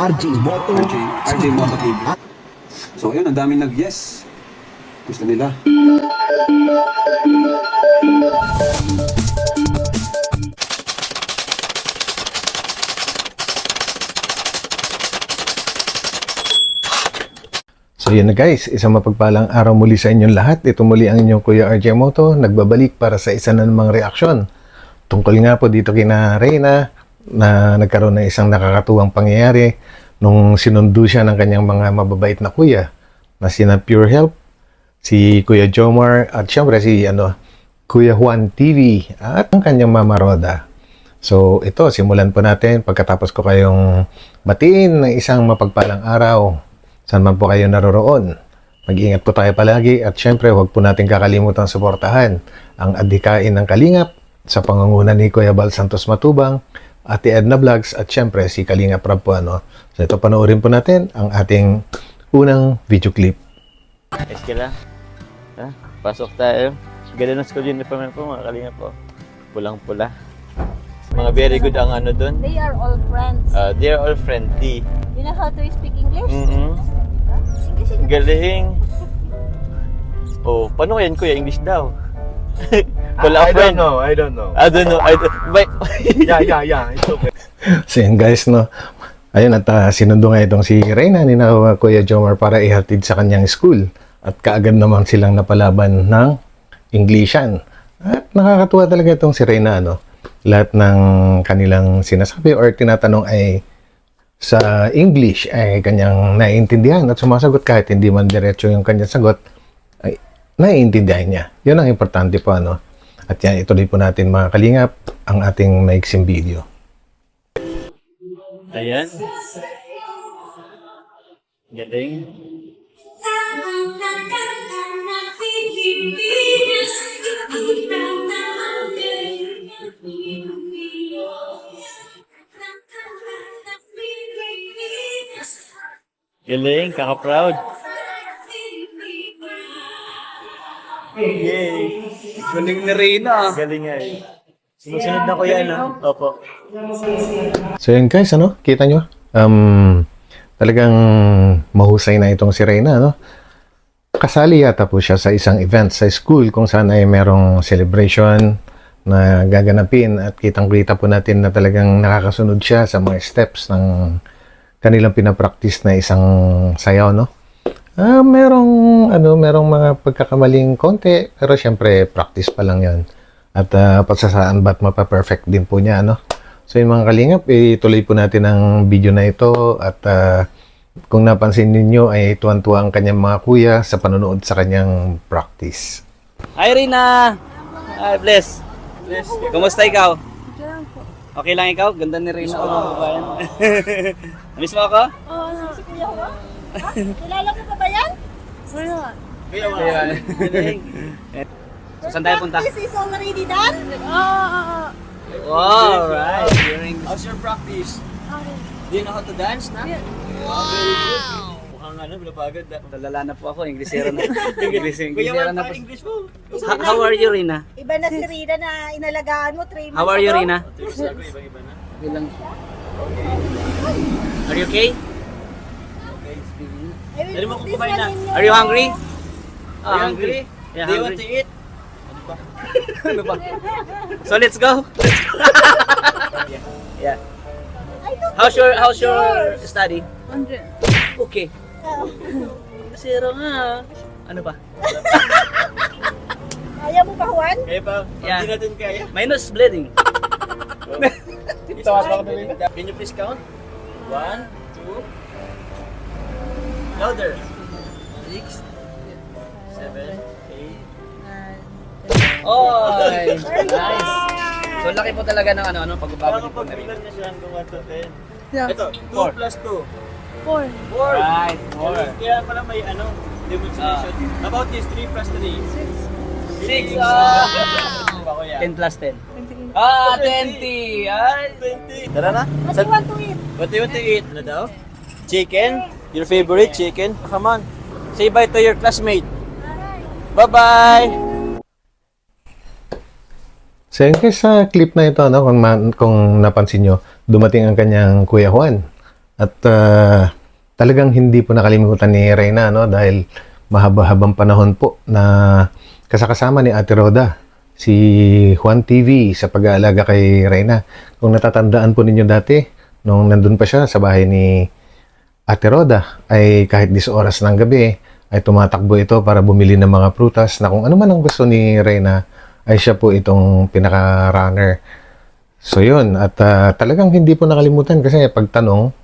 RJ Moto. RJ, RJ Moto TV. So ayun, ang daming nag-yes. Gusto nila. So yun na guys, isang mapagpalang araw muli sa inyong lahat. Ito muli ang inyong Kuya RJ Moto, nagbabalik para sa isa na namang reaksyon. Tungkol nga po dito kina Reyna na nagkaroon ng isang nakakatuwang pangyayari nung sinundo siya ng kanyang mga mababait na kuya na sina Pure Help, si Kuya Jomar at syempre si ano, Kuya Juan TV at ang kanyang Mama Roda. So ito, simulan po natin pagkatapos ko kayong batiin ng isang mapagpalang araw saan man po kayo naroroon. Mag-ingat po tayo palagi at syempre huwag po natin kakalimutan suportahan ang adhikain ng Kalingap sa pangunguna ni Kuya Bal Santos Matubang, Ate Edna Vlogs at syempre si Kalingap Rab po ano. So ito panoorin po natin ang ating unang video clip. Ayos ka lang. Ha? Pasok tayo. Ganda ng school uniform po, mga kalinga po. Pulang-pula. Mga very good ang ano doon. They are all friends. Uh, they are all friendly. you know how to speak English? Mm-hmm. English in Galing. Oh, paano yan kuya? English daw. Wala I friend. don't know. I don't know. I don't know. I don't, but, yeah, yeah, yeah. It's okay. So yun guys no. Ayun at uh, sinundo nga itong si Reyna ni na uh, Kuya Jomar para ihatid sa kanyang school. At kaagad naman silang napalaban ng Englishan. At nakakatuwa talaga itong si Reyna ano. Lahat ng kanilang sinasabi or tinatanong ay sa English ay kanyang naiintindihan at sumasagot kahit hindi man diretso yung kanyang sagot naiintindihan niya. Yun ang importante po ano. At yan, ituloy po natin mga kalingap ang ating maiksing video. Ayan. Galing. Galing. Kaka-proud. Yay. Galing ni Reyna. Galing nga eh. Sumusunod na ko yan, ah. Opo. So yun guys, ano? Kita nyo? Um, talagang mahusay na itong si Reyna, no? Kasali yata po siya sa isang event sa school kung saan ay merong celebration na gaganapin at kitang-kita po natin na talagang nakakasunod siya sa mga steps ng kanilang pinapractice na isang sayaw, no? Ah, merong ano, merong mga pagkakamaling konti, pero syempre practice pa lang 'yon. At uh, pasasaan ba't mapa-perfect din po niya, ano? So yung mga kalingap, ituloy po natin ang video na ito at ah, kung napansin ninyo ay tuwan-tuwa ang kanyang mga kuya sa panonood sa kanyang practice. Hi Rina! Hi, bless. Bless. Kumusta ikaw? Okay lang ikaw? Ganda ni Rina kabayan. Namiss mo ako? Oo, si Kuya ko? Ha? Kilala mo pa ba yan? Wala. Galing. So, saan tayo punta? Practice is already done? Oo, oo, oo. Wow, right. You're in- How's your practice? Okay. Do you know how to dance na? Wow! Mukhang ano, bilapagad. Talala na po ako, Inglesero na. English, Inglesero na po. English mo. Ha- How are you, Rina? Iba na si Rina na inalagaan mo, 3 months How are you, ago. Rina? Bilang. Are you okay? Dali mo kung kumain na. Are you hungry? Ah, you hungry. Yeah, Do you want hungry. to eat? ano ba? So let's go. yeah. Don't How's your how's your study? 100. Okay. Zero nga. Ano ba? Kaya mo ba, Juan? Kaya pa, Yeah. hindi natin kaya. My nose is bleeding. Ako na Reyna. Can you please count? One, two. Louder. Six, seven, eight. Oh, nice. So laki po talaga ng ano ano pagbabago Parang ni po kapag na rin. bilang niya siya hanggang 1 to 10. Yeah. Ito, 2 Four. plus 2. 4. 4. Right, four. Kaya pala may ano, demonstration. About this, 3 plus 3. Six. Ah. Ako yan. 10 plus 10. Ah, 20. Ay. 20. Tara na. What do you want to eat? What do you want to eat? Ano daw? Chicken? Your favorite chicken? Come on. Say bye to your classmate. Bye-bye! So yun guys, sa clip na ito, no, kung, ma- kung napansin nyo, dumating ang kanyang Kuya Juan. At ah, talagang hindi po nakalimutan ni Reyna no dahil mahaba-habang panahon po na kasakasama ni Ate Roda si Juan TV sa pag-aalaga kay Reyna. Kung natatandaan po ninyo dati, nung nandun pa siya sa bahay ni Ate Roda, ay kahit 10 oras ng gabi, ay tumatakbo ito para bumili ng mga prutas na kung ano man ang gusto ni Reyna, ay siya po itong pinaka-runner. So yun, at ah, talagang hindi po nakalimutan kasi pagtanong,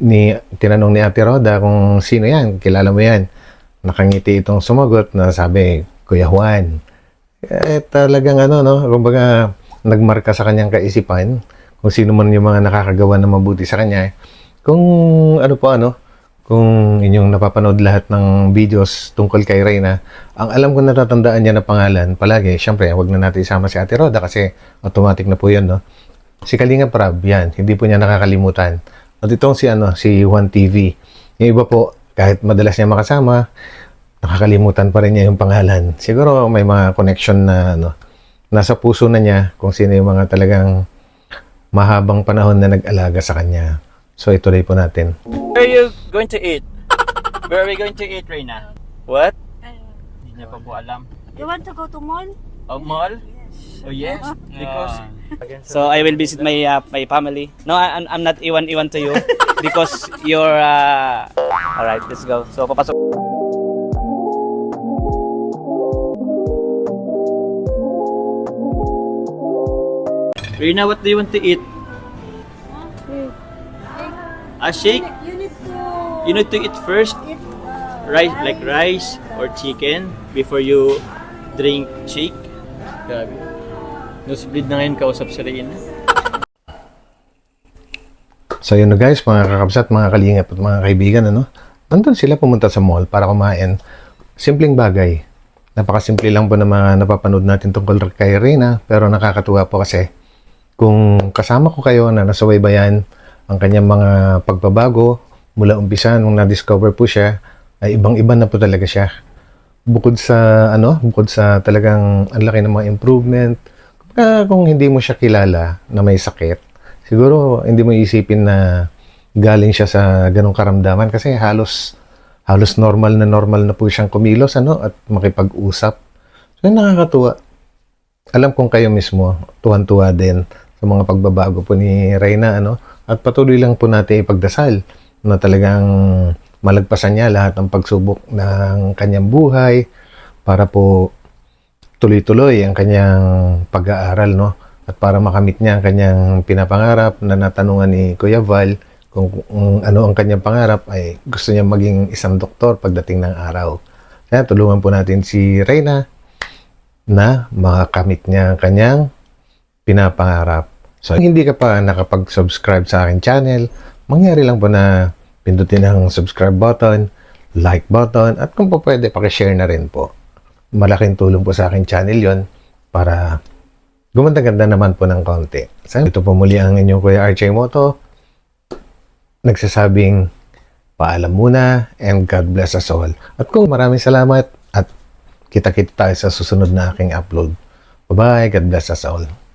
ni tinanong ni Ate Roda kung sino yan, kilala mo yan. Nakangiti itong sumagot na sabi, Kuya Juan. Eh, talagang ano, no? Kumbaga, nagmarka sa kanyang kaisipan kung sino man yung mga nakakagawa ng mabuti sa kanya. Kung ano po ano, kung inyong napapanood lahat ng videos tungkol kay Reyna, ang alam ko natatandaan niya na pangalan, palagi, syempre, wag na natin isama si Ate Roda kasi automatic na po yun, no? Si Kalinga Prab, yan, hindi po niya nakakalimutan. At itong si, ano, si Juan TV. Yung iba po, kahit madalas niya makasama, nakakalimutan pa rin niya yung pangalan. Siguro may mga connection na ano, nasa puso na niya kung sino yung mga talagang mahabang panahon na nag-alaga sa kanya. So ituloy po natin. Where are you going to eat? Where are we going to eat, Reina? What? Hindi niya pa po alam. You want to go to mall? Oh, mall? Oh, yes. Because So I will visit my uh, my family. No, I, I'm- I'm not iwan iwan to you because you're uh, all right. Let's go. So papasok. Reina, what do you want to eat? A shake? You need to You need to eat first eat uh, rice, like rice or chicken before you drink shake. Grabe. Nosebleed na ngayon kausap si Reina. So yun na guys, mga kakabsat, mga kalingap at mga kaibigan, ano? Nandun sila pumunta sa mall para kumain. Simpleng bagay. Napakasimple lang po na mga napapanood natin tungkol kay Reyna, pero nakakatuwa po kasi kung kasama ko kayo na nasubaybayan ang kanyang mga pagbabago mula umpisa nung na-discover po siya, ay ibang-iba na po talaga siya. Bukod sa ano, bukod sa talagang ang laki ng mga improvement, kumbaga kung hindi mo siya kilala na may sakit, siguro hindi mo isipin na galing siya sa ganong karamdaman kasi halos halos normal na normal na po siyang kumilos ano at makipag-usap. So nakakatuwa. Alam kong kayo mismo tuwan-tuwa din sa mga pagbabago po ni Reyna ano at patuloy lang po natin ipagdasal na talagang malagpasan niya lahat ng pagsubok ng kanyang buhay para po tuloy-tuloy ang kanyang pag-aaral no at para makamit niya ang kanyang pinapangarap na natanungan ni Kuya Val kung, kung ano ang kanyang pangarap ay gusto niya maging isang doktor pagdating ng araw. Kaya tulungan po natin si Reyna na makamit niya ang kanyang pinapangarap. So, hindi ka pa nakapag-subscribe sa akin channel, mangyari lang po na pindutin ang subscribe button, like button, at kung po pwede, pakishare na rin po. Malaking tulong po sa akin channel yon para gumanda-ganda naman po ng konti. So, ito po muli ang inyong Kuya RJ Moto. Nagsasabing, paalam muna and God bless us all. At kung maraming salamat at kita-kita tayo sa susunod na aking upload. Bye-bye. God bless us all.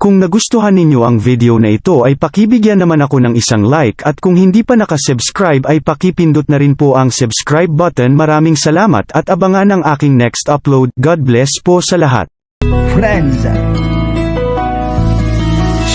Kung nagustuhan ninyo ang video na ito ay pakibigyan naman ako ng isang like at kung hindi pa nakasubscribe ay pakipindot na rin po ang subscribe button. Maraming salamat at abangan ang aking next upload. God bless po sa lahat. friends.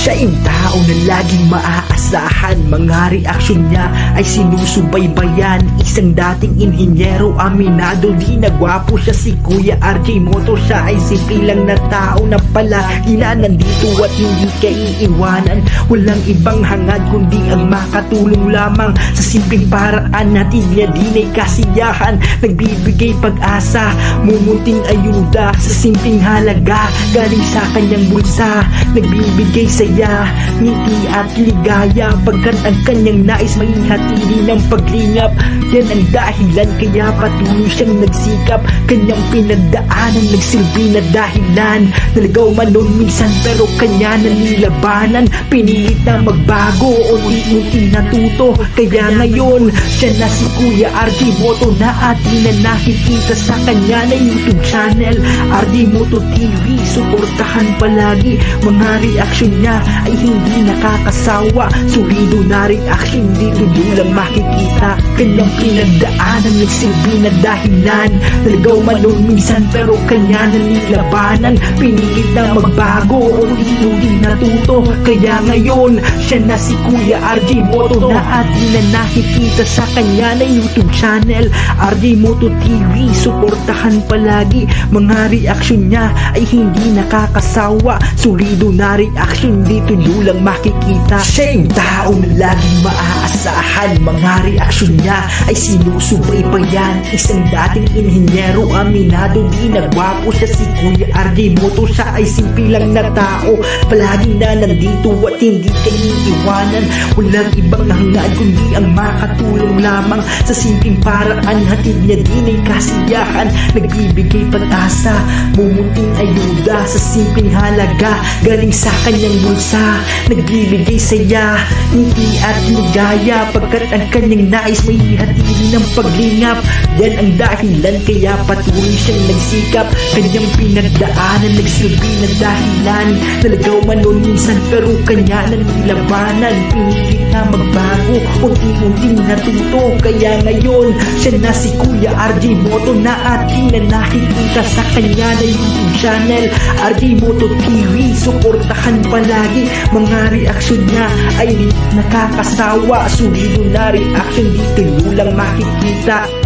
Siya yung tao na laging maaasahan. Mga reaksyon niya ay sinusubaybayan. Isang dating inhinyero, aminado Di nagwapo siya si Kuya RJ Moto. Siya ay simple lang na tao na pala Ina nandito at hindi ka iiwanan. Walang ibang hangad kundi ang makatulong lamang Sa simpleng paraan natin. Niya din ay kasiyahan Nagbibigay pag-asa, mumunting ayuda Sa simpleng halaga, galing sa kanyang bulsa. Nagbibigay saya, ngiti at ligaya Pagkat ang kanyang nais maging hatili ng paglingap. Yan ang dahilan kaya patuloy siyang nagsikap. Kanyang pinagdaanan nagsilbi na dahilan. Naligaw man noon minsan pero kanya nanilabanan Pinilit na magbago unti-unti natuto Kaya ngayon siya na si Kuya RJ Moto na atin na nakikita sa kanya na YouTube channel. RJ Moto TV Suportahan palagi. Mga reaksyon niya ay hindi nakakasawa. Sulido na rin action dito lang makikita. Kanyang pinagdaanan nagsilbi na dahilan. Naligaw man noon minsan pero kanya nanilabanan Pinilit na magbago Unti-unti natuto. Kaya ngayon siya na si Kuya RJ Moto Na atin na nakikita sa kanya na YouTube channel. RJ Moto TV Suportahan palagi. Mga reaksyon niya ay hindi nakakasawa. Sulido na reaksyon dito nyo lang makikita. Siya yung tao na laging maaasahan. Mga reaksyon niya ay sinusubaybayan Isang dating inhinyero aminado di nagwapo siya si Kuya RJ Moto Siya ay lang na tao. Palagi na nandito at hindi ka iniiwanan. Walang ibang hangad kundi ang makatulong lamang. Sa simpleng paraan hatid niya din ay kasiyahan. Nagbibigay pag-asa ayuda. Sa simpleng halaga Galing sa kanyang bulsa Nagbibigay saya Ngiti at ligaya Pagkat ang kanyang nais may hatili ng paglingap. Yan ang dahilan kaya patuloy siyang nagsikap. Kanyang pinagdaanan Nagsilbi na dahilan. Nalagaw man noon minsan pero kanya nanilabanan Pinilit na magbago Unti-unting natuto. Kaya ngayon siya na si Kuya RJ Moto na ating na nakikita sa kanya na YouTube channel. RJ Moto TV Suportahan palagi Mga reaksyon niya ay nakakasawa. Sulido na reaction dito lang makikita